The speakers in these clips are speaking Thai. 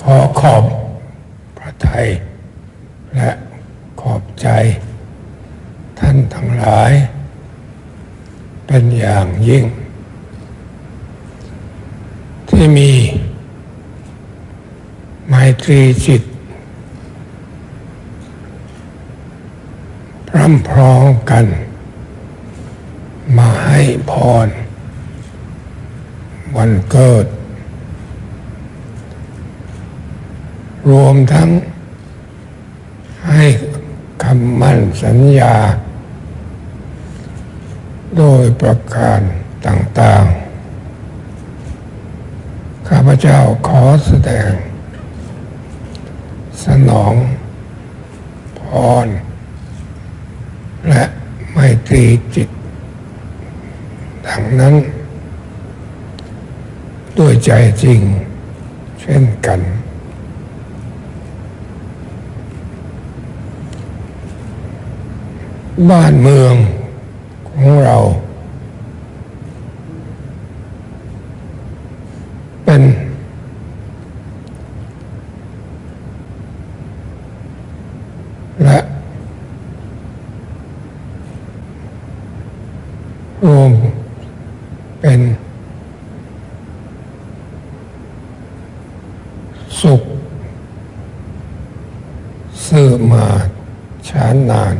ขอขอบพระไทย และขอบใจท่านทั้งหลาย เป็นอย่างยิ่ง ที่มีไมตรีจิตพร้ำพร้อมกัน มาให้พร วันเกิด รวมทั้งให้คำมั่นสัญญา โดยประการต่างๆ ข้าพเจ้าขอแสดง สนอง พร และไมตรีจิต ดังนั้น ด้วยใจจริงเช่นกัน บ้านเมืองของเรา เป็น และ รวมเป็น สุขสืบมาช้านาน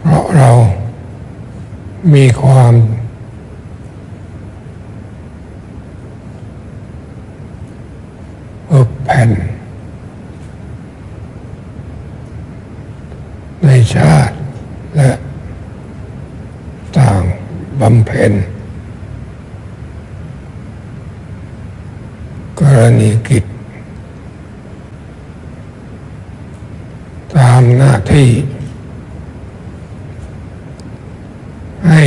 เพราะเรา มีความอึกแผ่น ในชาติและต่างบำเพ็ญกรณีกิจ ตามหน้าที่ ให้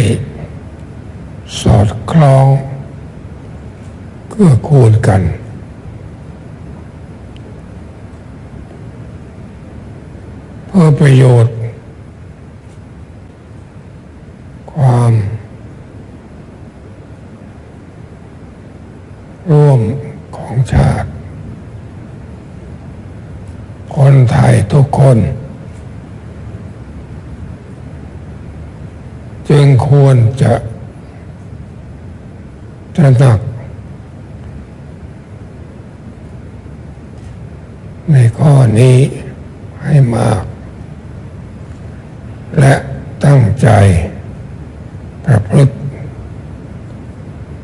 ส อดคล้องเกื้อกูลกัน เพื่อประโยชน์ ความ ร่วมของชาติ คนไทยทุกคน จึงควรจะ ตระหนักในข้อนี้ให้มาก และตั้งใจประพฤติ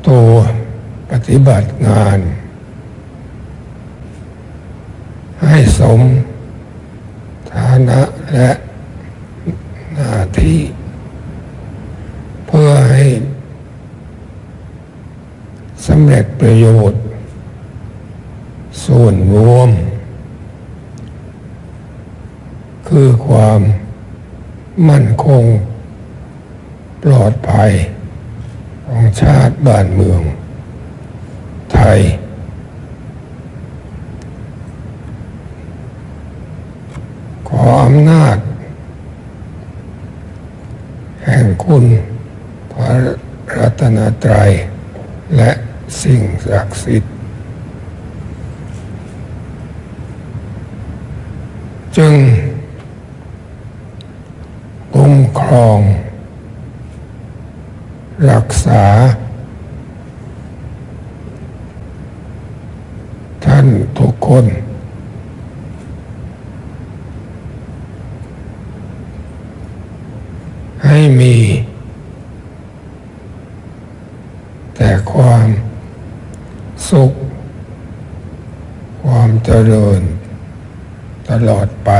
ตัวปฏิบัติงาน ให้สมฐานะและหน้าที่ เพื่อให้ สำเร็จประโยชน์ ส่วนรวม คือความมั่นคง ปลอดภัย ของชาติบ้านเมือง ไทย ขออำนาจ แห่งคุณพระรัตนตรัยและ สิ่งศักดิ์สิทธิ์จึงคุ้มครอง รักษา ท่านทุกคน ให้มี แต่ความ สุข ความเจริญ ตลอดไป